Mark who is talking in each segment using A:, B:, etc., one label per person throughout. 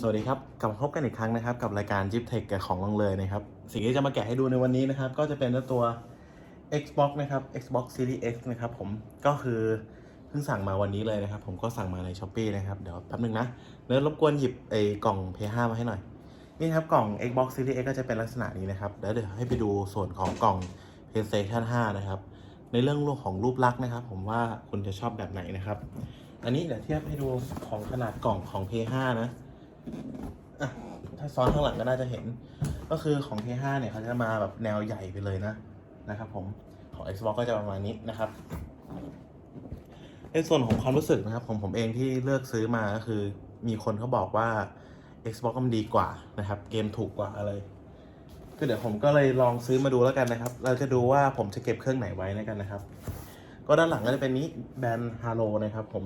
A: สวัสดีครับ กลับมาพบกันอีกครั้งนะครับ กับรายการ Jeep Tech กับของลองเลยนะครับ สิ่งที่จะมาแกะให้ดูในวันนี้นะครับ ก็จะเป็นตัว Xbox นะครับ Xbox Series X นะครับผมก็คือเพิ่งสั่งมาวันนี้เลยนะครับ ผมก็สั่งมาใน s h อ p e e นะครับเดี๋ยวแป๊บนึงนะเนื้อรบกวนหยิบไอ้กล่อง P5 มาให้หน่อย นี่ครับกล่อง Xbox Series X ก็จะเป็นลักษณะนี้นะครับเดี๋ยวเดี๋ยวให้ไปดูส่วนของกล่อง PlayStation 5 นะครับในเรื่องรูปของรูปลักษณ์นะครับ ผมว่าคุณจะชอบแบบไหนนะครับ อันนี้เดี๋ยวเทียบให้ดูของขนาดกล่องของ P5 นะ อะถ้าซ้อนข้างหลังก็น่าจะเห็น ก็คือของ P5 เนี่ยเขาจะมาแบบแนวใหญ่ไปเลยนะนะครับ ผมของ Xbox ก็จะประมาณนี้นะครับในส่วนของความรู้สึกนะครับผมผมเองที่เลือกซื้อมาก็คือ มีคนเขาบอกว่า Xbox มันดีกว่านะครับ เกมถูกกว่าอะไรก็เดี๋ยวผมก็เลยลองซื้อมาดูแล้วกันนะครับ เราจะดูว่าผมจะเก็บเครื่องไหนไว้แล้วกันนะครับ ก็ด้านหลังก็จะเป็นนี้แบรนด์ฮาโลนะครับผม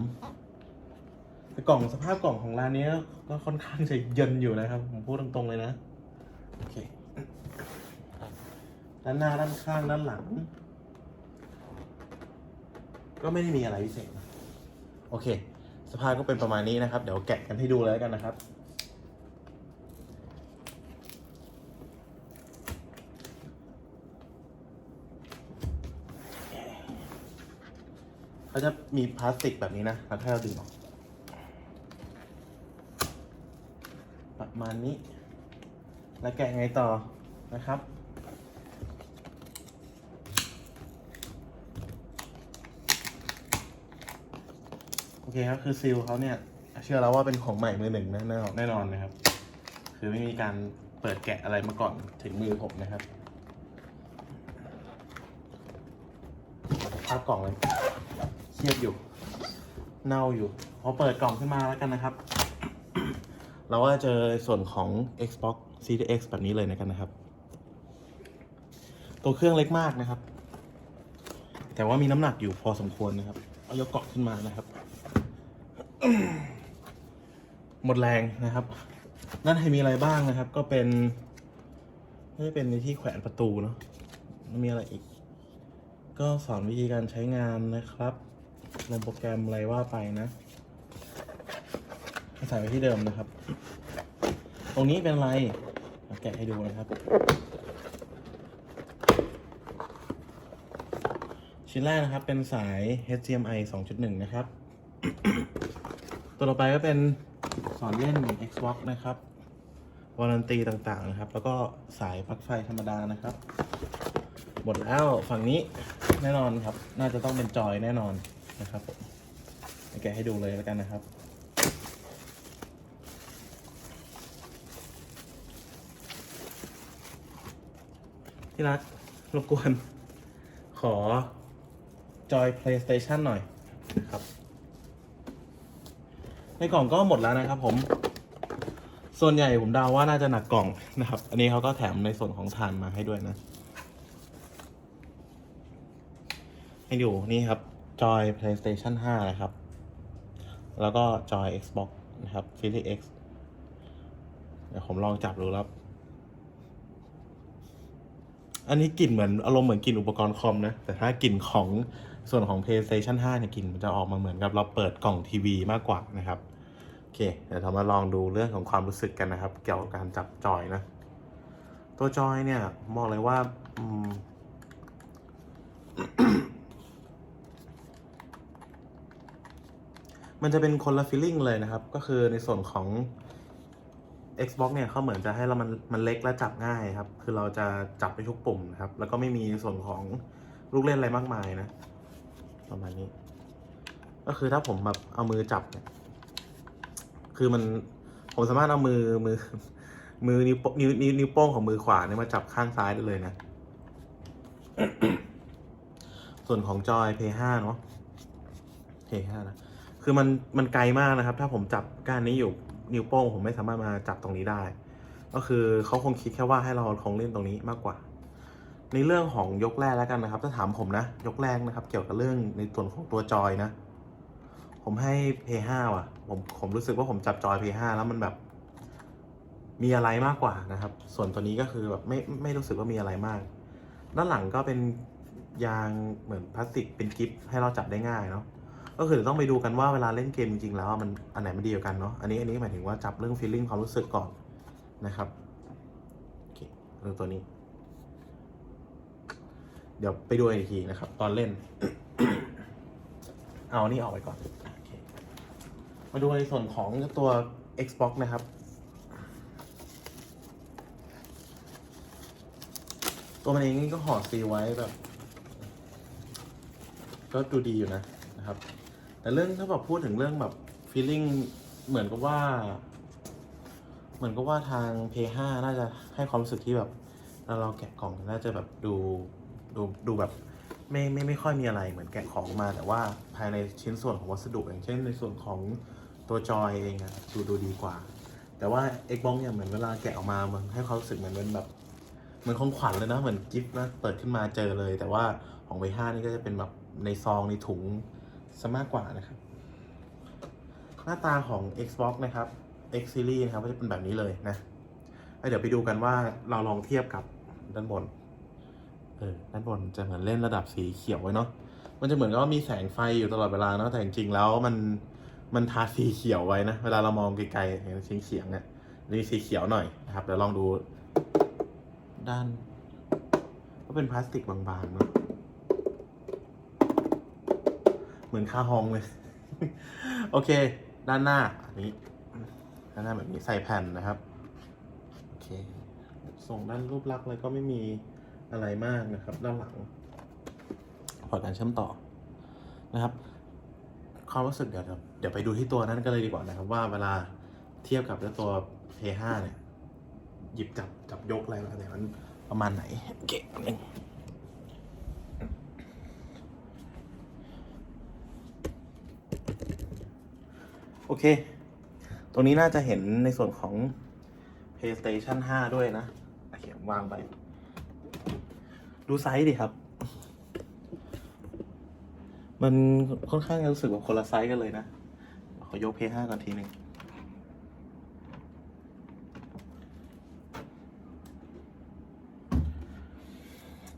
A: แต่กล่องสภาพกล่องของร้านนี้ก็ค่อนข้างจะเยินอยู่นะครับ ผมพูดตรงๆเลยนะ โอเค ด้านหน้าด้านข้างด้านหลัง ก็ไม่ได้มีอะไรพิเศษโอเค สภาพก็เป็นประมาณนี้นะครับ เดี๋ยวแกะกันให้ดูเลยแล้วกันนะครับเขาจะมีพลาสติกแบบนี้นะแล้วถ้าเราดึงออก ประ มาณนี้ แล้วแกะไงต่อนะครับ โอเคครับ คือซีลเขาเนี่ย เชื่อแล้วว่าเป็นของใหม่มือหนึ่งแน่นอนแน่นอนนะครับ คือไม่มีการเปิดแกะอะไรมาก่อนถึงมือผมนะครับภาพกล่องเลยเครียดอยู่ เน่าอยู่พอเปิดกล่องขึ้นมาแล้วกันนะครับ เราก็จะเจอส่วนของ Xbox Series X แบบนี้เลยนะกันนะครับ ตัวเครื่องเล็กมากนะครับ แต่ว่ามีน้ำหนักอยู่พอสมควรนะครับ เอายกเกาะขึ้นมานะครับ หมดแรงนะครับด้านในมีอะไรบ้างนะครับ ก็เป็นน่าจะเป็นในที่แขวนประตูเนาะมีอะไรอีก ก็สอนวิธีการใช้งานนะครับลงโปรแกรมอะไรว่าไปนะใส่ไว้ที่เดิมนะครับ ตรงนี้เป็นอะไรเอาแกะให้ดูนะครับ ชิ้นแรกนะครับเป็นสาย HDMI 2.1 นะครับ ตัวต่อไปก็เป็นสอนเล่น Xbox นะครับวารันตีต่างๆนะครับ แล้วก็สายปลั๊กไฟธรรมดานะครับ หมดแล้วฝั่งนี้แน่นอนครับ น่าจะต้องเป็นจอยแน่นอนนะครับผมแกะให้ดูเลยแล้วกันนะครับ ที่รัก รบกวน ขอจอย PlayStation หน่อยนะครับ ในกล่องก็หมดแล้วนะครับผม ส่วนใหญ่ผมเดาว่าน่าจะหนักกล่องนะครับ อันนี้เขาก็แถมในส่วนของฐานมาให้ด้วยนะ ให้ดูนี่ครับ จอย PlayStation 5 นะครับ แล้วก็จอย Xbox นะครับ Series X เดี๋ยวผมลองจับดูแล้ว อันนี้กลิ่นเหมือนอารมณ์เหมือนกลิ่นอุปกรณ์คอมนะ แต่ถ้ากลิ่นของส่วนของ PlayStation 5เนี่ยกลิ่นมันจะออกมาเหมือนกับเราเปิดกล่องทีวีมากกว่านะครับ โอเค เดี๋ยวเรามาลองดูเรื่องของความรู้สึกกันนะครับ เกี่ยวกับการจับจอยนะ ตัวจอยเนี่ยบอกเลยว่ามมันจะเป็นคนละฟีลลิ่งเลยนะครับ ก็คือในส่วนของ Xbox เนี่ยเขาเหมือนจะให้เรามันมันเล็กและจับง่ายครับ คือเราจะจับไปทุกปุ่มนะครับ แล้วก็ไม่มีส่วนของลูกเล่นอะไรมากมายนะ ประมาณนี้ ก็คือถ้าผมแบบเอามือจับเนี่ย คือมันผมสามารถเอามือมือ มือนิ้วโป้งนิ้วนิ้วนิ้วโป้งของมือขวาเนี่ยมาจับข้างซ้ายได้เลยนะ ส่วนของจอย p 5เนาะ p 5นะ คือมันมันไกลมากนะครับ ถ้าผมจับก้านนี้อยู่ นิ้วโป้งผมไม่สามารถมาจับตรงนี้ได้ ก็คือเขาคงคิดแค่ว่าให้เราคงเล่นตรงนี้มากกว่า ในเรื่องของยกแรกแล้วกันนะครับ ถ้าถามผมนะ ยกแรกนะครับ เกี่ยวกับเรื่องในส่วนของตัวจอยนะ ผมให้ Play 5ว่ะ ผมผมรู้สึกว่าผมจับจอย P5 แล้วมันแบบมีอะไรมากกว่านะครับ ส่วนตัวนี้ก็คือแบบไม่ไม่รู้สึกว่ามีอะไรมาก ด้านหลังก็เป็นยางเหมือนพลาสติกเป็นกิฟให้เราจับได้ง่ายเนาะ ก็คือต้องไปดูกันว่าเวลาเล่นเกมจริงๆแล้วมันอันไหนมันดีกว่ากันเนาะอันนี้อันนี้หมายถึงว่าจับเรื่อง feeling ความรู้สึกก่อนนะครับโอเคเรื่องตัวนี้ เดี๋ยวไปดูอีกทีนะครับ ตอนเล่น เอานี่ออกไปก่อนโอเคมาดูในส่วนของตัว Xbox นะครับ ตัวมันเองนี่ก็ห่อซีไว้แบบ ก็ดูดีอยู่นะนะครับ แต่เรื่องถ้าแบบพูดถึงเรื่องแบบ feeling เหมือนกับว่า เหมือนกับว่าทาง p 5 น่าจะให้ความรู้สึกที่แบบเราเราแกะกล่องน่าจะแบบดูดูดูแบบไม่ไม่ไม่ค่อยมีอะไรเหมือนแกะของมา แต่ว่าภายในชิ้นส่วนของวัสดุอย่างเช่น ในส่วนของตัวจอยเองอะดูดูดีกว่า แต่ว่า Xbox เนี่ยเหมือนเวลาแกะออกมามันให้ความรู้สึกเหมือนเป็นแบบเหมือนของขวัญเลยนะเหมือนกิฟต์นะเปิดขึ้นมาเจอเลย แต่ว่าของ v 5นี่ก็จะเป็นแบบในซองในถุง ซะมากกว่านะครับ หน้าตาของ Xbox นะครับ X Series นะครับก็จะเป็นแบบนี้เลยนะเดี๋ยวไปดูกันว่าเราลองเทียบกับด้านบน เออ ด้านบนจะเหมือนเล่นระดับสีเขียวไว้เนาะ มันจะเหมือนกับว่ามีแสงไฟอยู่ตลอดเวลาเนาะ แต่จริงๆแล้วมัน มันทาสีเขียวไว้นะ เวลาเรามองไกลๆเห็นสีเขียวเนี่ยนี่สีเขียวหน่อยนะครับ เดี๋ยวลองดูด้าน ก็เป็นพลาสติกบางๆเนาะ เหมือนคาฮองเลย โอเค ด้านหน้า อันนี้ ด้านหน้าแบบนี้ใส่แผ่นนะครับ โอเค ส่งด้านรูปลักษณ์อะไรก็ไม่มีอะไรมากนะครับ ด้านหลัง พอร์ตการเชื่อมต่อนะครับ ความรู้สึกเดี๋ยวเดี๋ยวไปดูที่ตัวนั้นกันเลยดีกว่านะครับ ว่าเวลาเทียบกับเจ้าตัว P5 เนี่ย หยิบจับจับยกอะไรมาเนี่ยมันประมาณไหน โอเคอันนึง โอเค ตรงนี้น่าจะเห็นในส่วนของ PlayStation 5 ด้วยนะโอเควางไป ดูไซส์ดิครับ มันค่อนข้างจะรู้สึกว่าคนละไซส์กันเลยนะ ขอยก P5 ก่อนทีหนึ่ง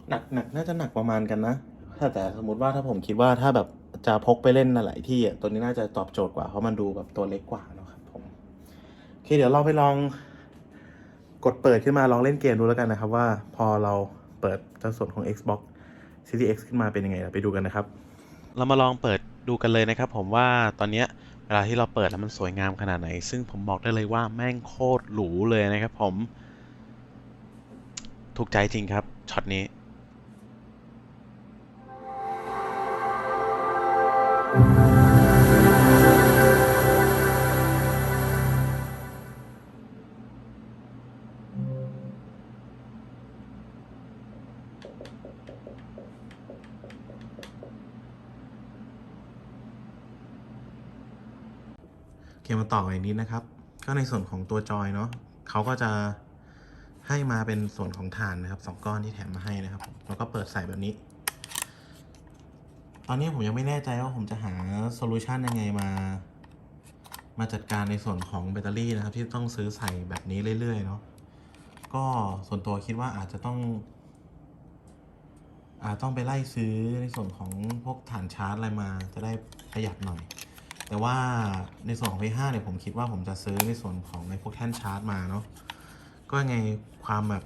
A: หนักหนักน่าจะหนักประมาณกันนะ ถ้าแต่สมมติว่าถ้าผมคิดว่าถ้าแบบ จะพกไปเล่นหลายที่อะตัวนี้น่าจะตอบโจทย์กว่าเพราะมันดูแบบตัวเล็กกว่าเนอะครับผมโอเคเดี๋ยวเราไปลองกดเปิดขึ้นมาลองเล่นเกมดูแล้วกันนะครับ ว่าพอเราเปิดเจ้าส่วนของ Xbox Series X ขึ้นมาเป็นยังไงเราไปดูกันนะครับ
B: เรามาลองเปิดดูกันเลยนะครับ ผมว่าตอนนี้เวลาที่เราเปิดแล้วมันสวยงามขนาดไหน ซึ่งผมบอกได้เลยว่าแม่งโคตรหรูเลยนะครับผม ถูกใจจริงครับช็อตนี้
A: เคมาต่ออีกนิดนะครับ ก็ในส่วนของตัวจอยเนาะเขาก็จะให้มาเป็นส่วนของฐานนะครับสองก้อนที่แถมมาให้นะครับแล้วก็เปิดใส่แบบนี้ อนนี้ผมยังไม่แน่ใจว่าผมจะหาโซลูชันยังไงมา มาจัดการในส่วนของแบตเตอรี่นะครับ ที่ต้องซื้อใส่แบบนี้เรื่อยๆเนาะก็ส่วนตัวคิดว่าอาจจะต้องอาจต้องไปไล่ซื้อในส่วนของพวกฐานชาร์จอะไรมาจะได้ประหยัดหน่อย แต่ว่าในส่วนของ P5 เนี่ยผมคิดว่าผมจะซื้อในส่วนของในพวกแท่นชาร์จมาเนาะก็ยังไงความแบบ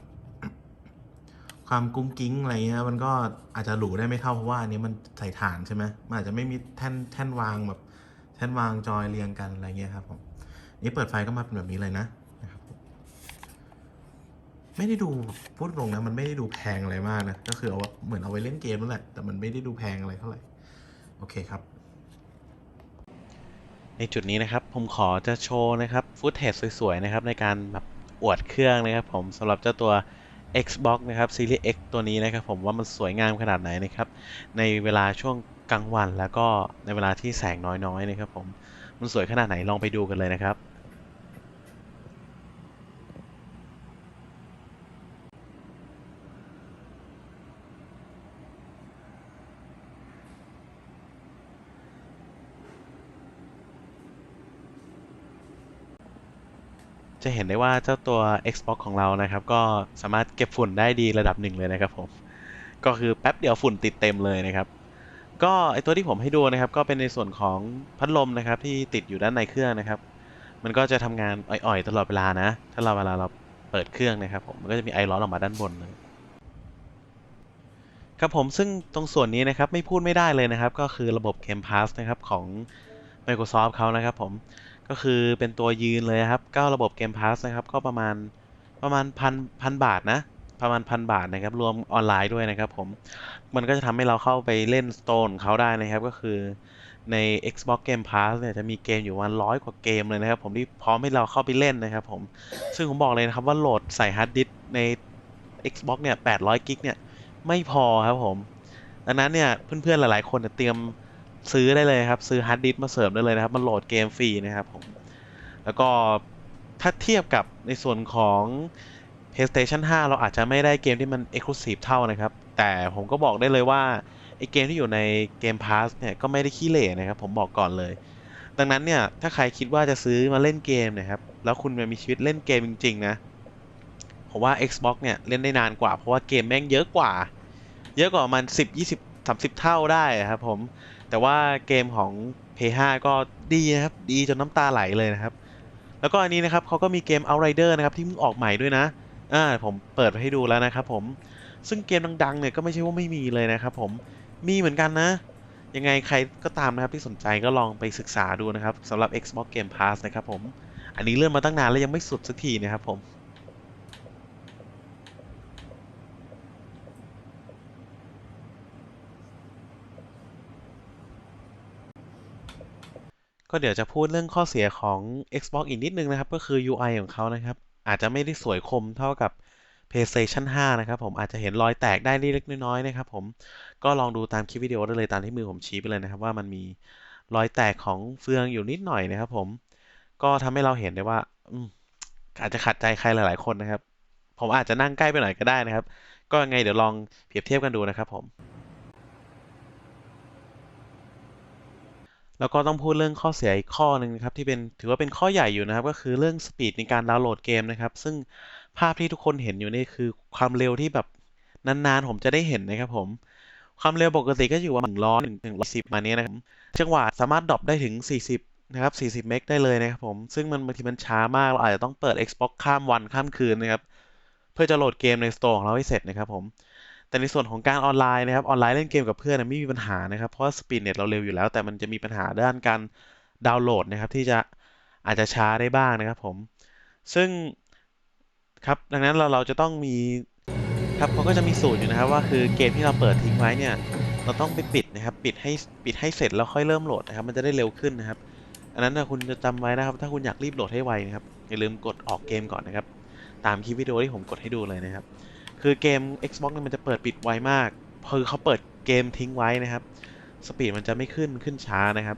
A: ความกุ้งกิ้งอะไรเงี้ยมันก็อาจจะหรูได้ไม่เท่าเพราะว่าอันนี้มันใส่ฐานใช่ไหมมันอาจจะไม่มีแท่นแท่นวางแบบแท่นวางจอยเรียงกันอะไรเงี้ยครับผมนี่เปิดไฟก็มาเป็นแบบนี้เลยนะนะครับไม่ได้ดูพูดตรงนะมันไม่ได้ดูแพงอะไรมากนะก็คือเอาเหมือนเอาไว้เล่นเกมนั่นแหละแต่มันไม่ได้ดูแพงอะไรเท่าไหร่โอเคครับ
B: ในจุดนี้นะครับผมขอจะโชว์นะครับฟุตเทจสวยๆนะครับในการแบบอวดเครื่องนะครับผมสำหรับเจ้าตัว Xbox นะครับ Series X ตัวนี้นะครับผมว่ามันสวยงามขนาดไหนนะครับในเวลาช่วงกลางวันแล้วก็ในเวลาที่แสงน้อยๆนะครับผมมันสวยขนาดไหนลองไปดูกันเลยนะครับ จะเห็นได้ว่าเจ้าตัว Xbox ของเรานะครับ ก็สามารถเก็บฝุ่นได้ดีระดับหนึ่งเลยนะครับผม ก็คือแป๊บเดียวฝุ่นติดเต็มเลยนะครับ ก็ไอตัวที่ผมให้ดูนะครับ ก็เป็นในส่วนของพัดลมนะครับที่ติดอยู่ด้านในเครื่องนะครับ มันก็จะทำงานอ่อยๆ ตลอดเวลานะ ถ้าเราเวลาเราเปิดเครื่องนะครับ ผมมันก็จะมีไอร้อนออกมาด้านบนเลยครับผมซึ่งตรงส่วนนี้นะครับไม่พูดไม่ได้เลยนะครับ ก็คือระบบ Game Pass นะครับของ Microsoft เขานะครับผม ก็คือเป็นตัวยืนเลยครับก็ระบบ Game Pass นะครับ ก็ประมาณประมาณพันพันบาทนะ ประมาณพันบาทนะครับ รวมออนไลน์ด้วยนะครับผม มันก็จะทำให้เราเข้าไปเล่น Stone เขาได้นะครับ ก็คือใน Xbox Game Pass เนี่ยจะมีเกมอยู่ประมาณร้อยกว่าเกมเลยนะครับ ผมที่พร้อมให้เราเข้าไปเล่นนะครับผม ซึ่งผมบอกเลยนะครับว่าโหลดใส่ฮาร์ดดิสใน Xbox เนี่ย800กิกเนี่ยไม่พอครับผม ดังนั้นเนี่ยเพื่อนๆหลายๆคนเนี่ยเตรียม ซื้อได้เลยครับ ซื้อฮาร์ดดิสก์มาเสริมได้เลยนะครับ มันโหลดเกมฟรีนะครับผมแล้วก็ถ้าเทียบกับในส่วนของ PlayStation 5 เราอาจจะไม่ได้เกมที่มัน Exclusive เท่านะครับ แต่ผมก็บอกได้เลยว่าไอเกมที่อยู่ใน Game Pass เนี่ยก็ไม่ได้ขี้เหร่นะครับ ผมบอกก่อนเลย ดังนั้นเนี่ย ถ้าใครคิดว่าจะซื้อมาเล่นเกมนะครับ แล้วคุณมีชีวิตเล่นเกมจริง ๆ นะ ผมว่า Xbox เนี่ย เล่นได้นานกว่า เพราะว่าเกมแม่งเยอะกว่า เยอะกว่ามัน 10 20 30 เท่าได้ครับผม แต่ว่าเกมของ P5 ก็ดีนะครับ ดีจนน้ำตาไหลเลยนะครับ แล้วก็อันนี้นะครับเขาก็มีเกม Outrider นะครับ ที่เพิ่งออกใหม่ด้วยนะ อ่า ผมเปิดให้ดูแล้วนะครับผม ซึ่งเกมดังๆเนี่ยก็ไม่ใช่ว่าไม่มีเลยนะครับผม มีเหมือนกันนะ ยังไงใครก็ตามนะครับที่สนใจก็ลองไปศึกษาดูนะครับสำหรับ Xbox Game Pass นะครับผม อันนี้เลื่อนมาตั้งนานแล้วยังไม่สุดสักทีนะครับผม ก็เดี๋ยวจะพูดเรื่องข้อเสียของ Xbox อีกนิดนึงนะครับ ก็คือ UI ของเขานะครับ อาจจะไม่ได้สวยคมเท่ากับ PlayStation 5 นะครับผมอาจจะเห็นรอยแตกได้เล็กๆน้อยๆนะครับผมก็ลองดูตามคลิปวิดีโอได้เลยตามที่มือผมชี้ไปเลยนะครับ ว่ามันมีรอยแตกของเฟืองอยู่นิดหน่อยนะครับผมก็ทำให้เราเห็นได้ว่าอืมอาจจะขัดใจใครหลายๆคนนะครับ ผมอาจจะนั่งใกล้ไปหน่อยก็ได้นะครับ ก็ยังไงเดี๋ยวลองเปรียบเทียบกันดูนะครับผม แล้วก็ต้องพูดเรื่องข้อเสียอีกข้อหนึ่งนะครับที่เป็นถือว่าเป็นข้อใหญ่อยู่นะครับ ก็คือเรื่องสปีดในการดาวน์โหลดเกมนะครับ ซึ่งภาพที่ทุกคนเห็นอยู่นี่คือความเร็วที่แบบนานๆ ผมจะได้เห็นนะครับผม ความเร็วปกติก็อยู่ว่าหนึ่งร้อยหนึ่งร้อยสิบมาเนี้ยนะครับจังหวะสามารถดรอปได้ถึง 40 นะครับ 40 เมกได้เลยนะครับผม ซึ่งมันบางทีมันช้ามากเราอาจจะต้องเปิด Xbox ข้ามวันข้ามคืนนะครับ เพื่อจะโหลดเกมใน Store ของเราให้เสร็จนะครับผม แต่ในส่วนของการออนไลน์นะครับออนไลน์เล่นเกมกับเพื่อนนะไม่มีปัญหานะครับเพราะว่าสปีดเน็ตเราเร็วอยู่แล้ว แต่มันจะมีปัญหาด้านการดาวน์โหลดนะครับที่จะอาจจะช้าได้บ้างนะครับผม ซึ่งครับดังนั้นเราเราจะต้องมีครับเขาก็จะมีสูตรอยู่นะครับว่าคือเกมที่เราเปิดทิ้งไว้เนี่ยเราต้องไปปิดนะครับปิดให้ปิดให้เสร็จแล้วค่อยเริ่มโหลดนะครับมันจะได้เร็วขึ้นนะครับ อันนั้นนะคุณจะจำไว้นะครับ ถ้าคุณอยากรีบโหลดให้ไวนะครับอย่าลืมกดออกเกมก่อนนะครับ ตามคลิปวิดีโอที่ผมกดให้ดูเลยนะครับ คือเกม Xbox เนี่ยมันจะเปิดปิดไวมากคือเขาเปิดเกมทิ้งไว้นะครับ สปีดมันจะไม่ขึ้นขึ้นช้านะครับ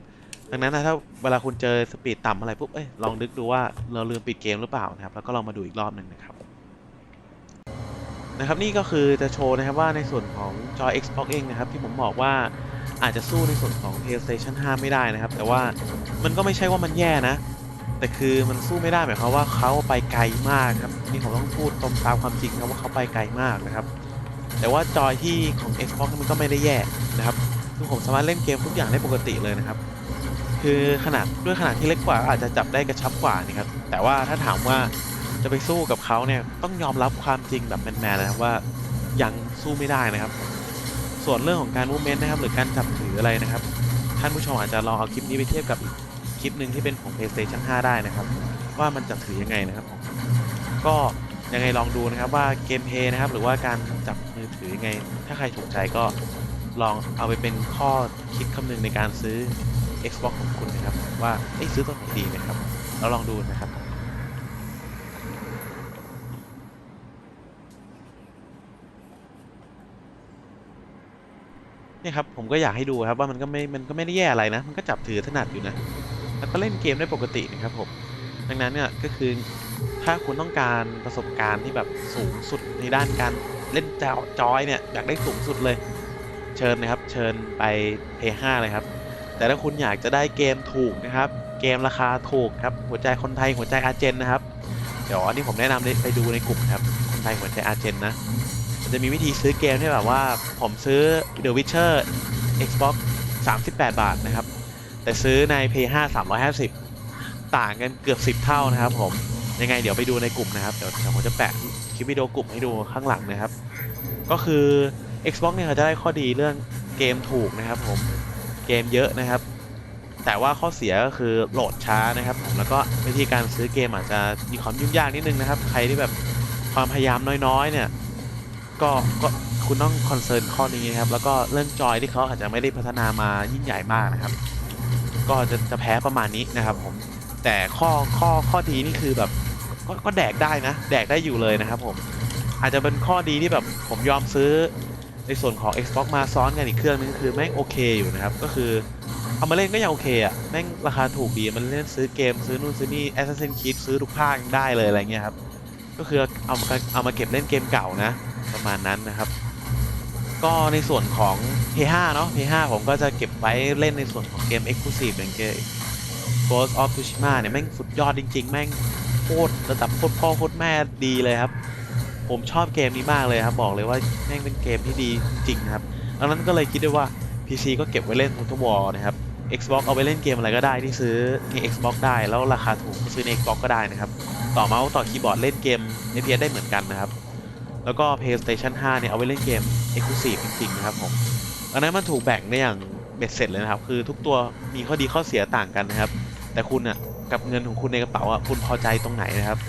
B: ดังนั้นนะถ้าเวลาคุณเจอสปีดต่ำอะไรปุ๊บเอ้ยลองนึกดูว่าเราลืมปิดเกมหรือเปล่านะครับ แล้วก็ลองมาดูอีกรอบหนึ่งนะครับนะครับนี่ก็คือจะโชว์นะครับว่าในส่วนของจอ Xbox เองนะครับ ที่ผมบอกว่าอาจจะสู้ในส่วนของ PlayStation 5 ไม่ได้นะครับ แต่ว่ามันก็ไม่ใช่ว่ามันแย่นะ แต่คือมันสู้ไม่ได้หมายความว่าเขาไปไกลมากครับนี่ผมต้องพูดตรงตามความจริงครับว่าเขาไปไกลมากนะครับ แต่ว่าจอยที่ของ Xbox มันก็ไม่ได้แย่นะครับคือผมสามารถเล่นเกมทุกอย่างได้ปกติเลยนะครับ คือขนาดด้วยขนาดที่เล็กกว่าอาจจะจับได้กระชับกว่านี่ครับแต่ว่าถ้าถามว่าจะไปสู้กับเขาเนี่ยต้องยอมรับความจริงแบบแมนๆนะครับว่ายังสู้ไม่ได้นะครับ ส่วนเรื่องของการมูเมนต์นะครับ หรือการจับถืออะไรนะครับ ท่านผู้ชมอาจจะลองเอาคลิปนี้ไปเทียบกับ คลิปหนึ่งที่เป็นของ PlayStation 5 ได้นะครับ ว่ามันจับถือยังไงนะครับผมก็ยังไงลองดูนะครับว่าเกมเพย์นะครับ หรือว่าการจับมือถือยังไง ถ้าใครถูกใจก็ลองเอาไปเป็นข้อคิดคำนึงในการซื้อ Xbox ของคุณนะครับ ว่าเอ้ซื้อตัวไหนดีนะครับแล้วลองดูนะครับเนี่ยครับผมก็อยากให้ดูครับว่ามันก็ไม่ มันก็ไม่ได้แย่อะไรนะ มันก็จับถือถนัดอยู่นะ ก็เล่นเกมได้ปกตินะครับผม ดังนั้นเนี่ยก็คือถ้าคุณต้องการประสบการณ์ที่แบบสูงสุดในด้านการเล่นจอจอยเนี่ยอยากได้สูงสุดเลย เชิญนะครับ เชิญไป P5 เลยครับ แต่ถ้าคุณอยากจะได้เกมถูกนะครับ เกมราคาถูกครับ หัวใจคนไทยหัวใจอาเจนนะครับ เดี๋ยวอันนี้ผมแนะนำไปดูในกลุ่มครับ คนไทยหัวใจอาเจนนะมันจะมีวิธีซื้อเกมที่แบบว่าผมซื้อ The Witcher Xbox 38 บาทนะครับ แต่ซื้อใน Play 5 350 ต่างกันเกือบ10 เท่านะครับผมยังไงเดี๋ยวไปดูในกลุ่มนะครับ เดี๋ยวผมจะแปะคลิปวิดีโอกลุ่มให้ดูข้างหลังนะครับ ก็คือ Xbox เนี่ยเขาจะได้ข้อดีเรื่องเกมถูกนะครับผมเกมเยอะนะครับ แต่ว่าข้อเสียก็คือโหลดช้านะครับผมแล้วก็วิธีการซื้อเกมอาจจะมีความยุ่งยากนิดนึงนะครับ ใครที่แบบความพยายามน้อยๆ เนี่ยก็ก็คุณต้องคอนเซิร์นข้อนี้นะครับ แล้วก็เรื่องจอยที่เขาอาจจะไม่ได้พัฒนามายิ่งใหญ่มากนะครับ ก็จะจะแพ้ประมาณนี้นะครับผมแต่ข้อข้อข้อดีนี่คือแบบก็ก็แดกได้นะ แดกได้อยู่เลยนะครับผมอาจจะเป็นข้อดีที่แบบผมยอมซื้อในส่วนของ Xbox มาซ้อนกันอีกเครื่องนึงคือแม่งโอเคอยู่นะครับ ก็คือเอามาเล่นก็ยังโอเคอะแม่งราคาถูกดีมันเล่นซื้อเกมซื้อนู่นซื้อนี่ Assassin's Creed ซื้อทุกภาคได้เลยอะไรเงี้ยครับก็คือเอามาเอามาเก็บเล่นเกมเก่านะ ประมาณนั้นนะครับ ก็ในส่วนของ P5 เนาะ P5 ผมก็จะเก็บไว้เล่นในส่วนของเกม Exclusive อย่างเกม Ghost of Tsushima เนี่ย แม่งสุดยอดจริง ๆ แม่งโคตรระดับโคตรพ่อโคตรแม่ดีเลยครับ ผมชอบเกมนี้มากเลยครับ บอกเลยว่าแม่งเป็นเกมที่ดีจริงนะครับดังนั้นก็เลยคิดได้ว่า PC ก็เก็บไว้เล่น Total War นะครับ Xbox เอาไปเล่นเกมอะไรก็ได้ที่ซื้อใน Xbox ได้แล้วราคาถูกก็ซื้อใน Xbox ก็ได้นะครับ ต่อเมาส์ต่อคีย์บอร์ดเล่นเกมใน PS ได้เหมือนกันนะครับ แล้วก็ PlayStation 5 เนี่ยเอาไว้เล่นเกม Exclusive จริงๆนะครับผม อันนั้นมันถูกแบ่งได้อย่างเบ็ดเสร็จเลยนะครับ คือทุกตัวมีข้อดีข้อเสียต่างกันนะครับ แต่คุณอะกับเงินของคุณในกระเป๋าอะคุณพอใจตรงไหนนะครับ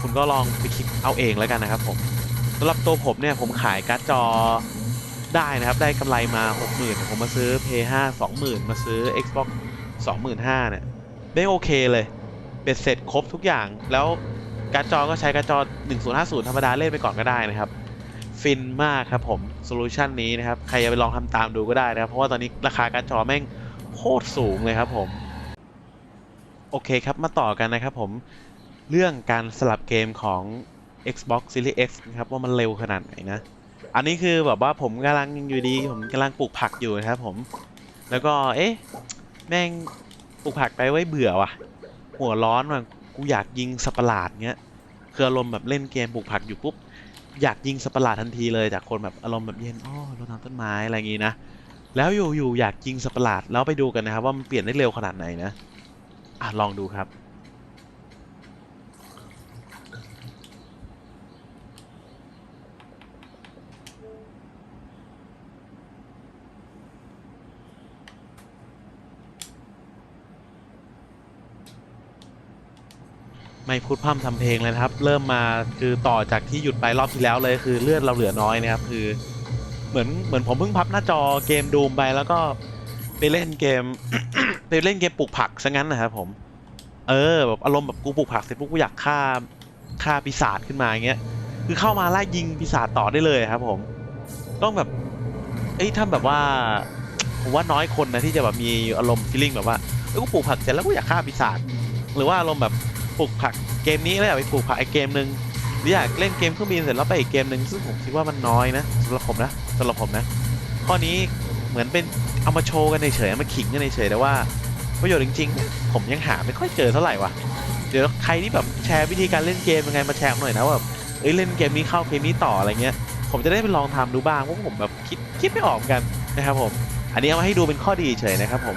B: คุณก็ลองไปคิดเอาเองแล้วกันนะครับผมสำหรับตัวผมเนี่ยผมขายการ์ดจอได้นะครับ ได้กำไรมา 60,000 ผมมาซื้อ PS5 20,000 มาซื้อ Xbox 25,000เนี่ยได้โอเคเลยเบ็ดเสร็จครบทุกอย่าง แล้วการ์ดจอก็ใช้การ์ดจอ 1050 ธรรมดาเล่นไปก่อนก็ได้นะครับ ฟินมากครับผมโซลูชันนี้นะครับ ใครจะไปลองทำตามดูก็ได้นะครับ เพราะว่าตอนนี้ราคาการ์ดจอแม่งโคตรสูงเลยครับผม โอเคครับมาต่อกันนะครับผมเรื่องการสลับเกมของ Xbox Series X นะครับ ว่ามันเร็วขนาดไหนนะ อันนี้คือแบบว่าผมกำลังอยู่ดี ผมกำลังปลูกผักอยู่นะครับผม แล้วก็เอ๊ะ แม่งปลูกผักไปไว้เบื่อว่ะ หัวร้อนว่ะกูอยากยิงสัตว์ปหลาดเงี้ย คืออารมณ์แบบเล่นเกมปลูกผักอยู่ปุ๊บ อยากยิงสปาร์ลาทันทีเลยจากคนแบบอารมณ์แบบเย็นอ๋อรดน้ำต้นไม้อะไรอย่างงี้นะแล้วอยู่ๆอยากยิงสปาร์ลาแล้วไปดูกันนะครับว่ามันเปลี่ยนได้เร็วขนาดไหนนะอะลองดูครับ ไม่พูดพร่ำทำเพลงเลยนะครับ เริ่มมาคือต่อจากที่หยุดไปรอบที่แล้วเลยคือเลือดเราเหลือน้อยนะครับคือ เหมือนเหมือนผมเพิ่งพับหน้าจอเกมดูมไปแล้วก็ไปเล่นเกมไปเล่นเกมปลูกผักซะงั้นนะครับผม เออแบบอารมณ์แบบกูปลูกผักเสร็จปุ๊บกูอยากฆ่าฆ่าปีศาจขึ้นมาอย่างเงี้ยคือเข้ามาไล่ยิงปีศาจต่อได้เลยครับผม ต้องแบบเอ้ยถ้าแบบว่าผมว่าน้อยคนนะที่จะแบบมีอารมณ์ฟีลลิ่งแบบว่าเอ้ยกูปลูกผักเสร็จแล้วกูอยากฆ่าปีศาจหรือว่าอารมณ์แบบ ปลูกผักเกมนี้แล้วอยากไปปลูกผักไอเกมหนึ่งหรืออยากเล่นเกมเครื่องบินเสร็จแล้วไปอีกเกมหนึ่งซึ่งผมคิดว่ามันน้อยนะสำหรับผมนะสำหรับผมนะ ข้อนี้เหมือนเป็นเอามาโชว์กันเฉยๆมาขิงกันเฉยๆแต่ว่าประโยชน์จริงๆ ผมยังหาไม่ค่อยเจอเท่าไหร่ว่ะ เดี๋ยวใครที่แบบแชร์วิธีการเล่นเกมยังไงมาแชร์หน่อยนะว่าแบบเอ้ยเล่นเกมนี้เข้าเกมนี้ต่ออะไรเงี้ย ผมจะได้ไปลองทำดูบ้างเพราะผมแบบคิดคิดไม่ออกกันนะครับผม อันนี้เอามาให้ดูเป็นข้อดีเฉยนะครับผม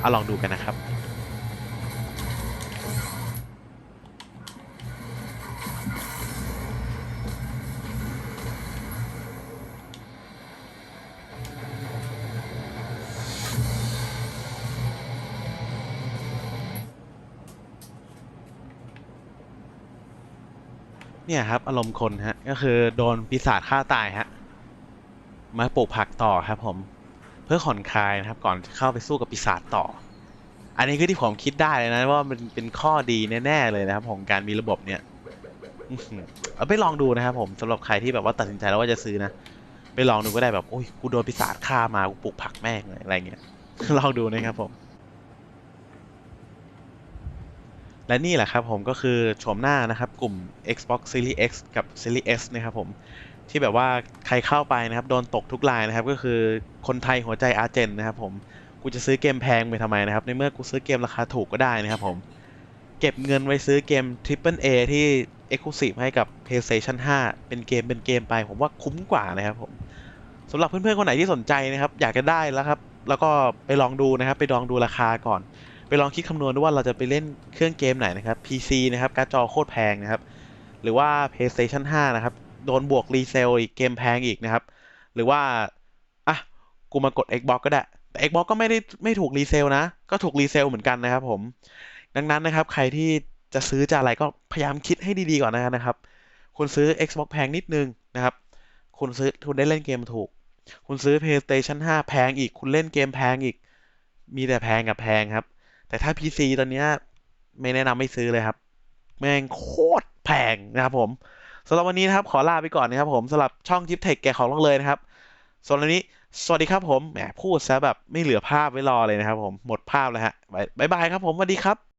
B: เอาลองดูกันนะครับ เนี่ยครับ อารมณ์คนฮะ ก็คือโดนปีศาจฆ่าตายฮะ มาปลูกผักต่อครับ ผม เพื่อผ่อนคลายนะครับ ก่อนจะเข้าไปสู้กับปีศาจต่อ อันนี้คือที่ผมคิดได้เลยนะว่ามันเป็นข้อดีแน่ๆเลยนะครับ ของการมีระบบเนี่ยเอาไปลองดูนะครับผมสำหรับใครที่แบบว่าตัดสินใจแล้วว่าจะซื้อนะไปลองดูก็ได้แบบโอ้ยกูโดนปีศาจฆ่ามากูปลูกผักแม่งอะไรเงี้ยลองดูนะครับผม และนี่แหละครับผมก็คือโฉมหน้านะครับ กลุ่ม Xbox Series X กับ Series S นะครับผมที่แบบว่าใครเข้าไปนะครับ โดนตกทุกรายนะครับ ก็คือคนไทยหัวใจอาร์เจนนะครับผมกูจะซื้อเกมแพงไปทำไมนะครับ ในเมื่อกูซื้อเกมราคาถูกก็ได้นะครับผมเก็บเงินไว้ซื้อเกม Triple A ที่ Exclusive ให้กับ PlayStation 5 เป็นเกมเป็นเกมไป ผมว่าคุ้มกว่านะครับผมสำหรับเพื่อนๆคนไหนที่สนใจนะครับ อยากจะได้แล้วครับ แล้วก็ไปลองดูนะครับ ไปลองดูราคาก่อน ไปลองคิดคำนวณดูว่าเราจะไปเล่นเครื่องเกมไหนนะครับ PC นะครับการ์ดจอโคตรแพงนะครับ หรือว่า PlayStation 5 นะครับ โดนบวกรีเซลอีกเกมแพงอีกนะครับ หรือว่า อะ กูมากด Xbox ก็ได้ แต่ Xbox ก็ไม่ได้ไม่ถูกรีเซลนะ ก็ถูกรีเซลเหมือนกันนะครับผม ดังนั้นนะครับ ใครที่จะซื้อจะอะไรก็พยายามคิดให้ดีๆก่อนนะครับ คุณซื้อ Xbox แพงนิดนึงนะครับ คุณซื้อคุณได้เล่นเกมถูก คุณซื้อ PlayStation 5 แพงอีก คุณเล่นเกมแพงอีก มีแต่แพงกับแพงครับ แต่ถ้า PC ตอนนี้ไม่แนะนำไม่ซื้อเลยครับ แม่งโคตรแพงนะครับผมสำหรับวันนี้นะครับ ขอลาไปก่อนนะครับผมสำหรับช่องทิปเทคแก่ของลงเลยนะครับส่วนวันนี้ สวัสดีครับผมแหมพูดซะแบบไม่เหลือภาพไว้รอเลยนะครับผมหมดภาพแล้วฮะบ๊ายบายครับผมสวัสดีครับ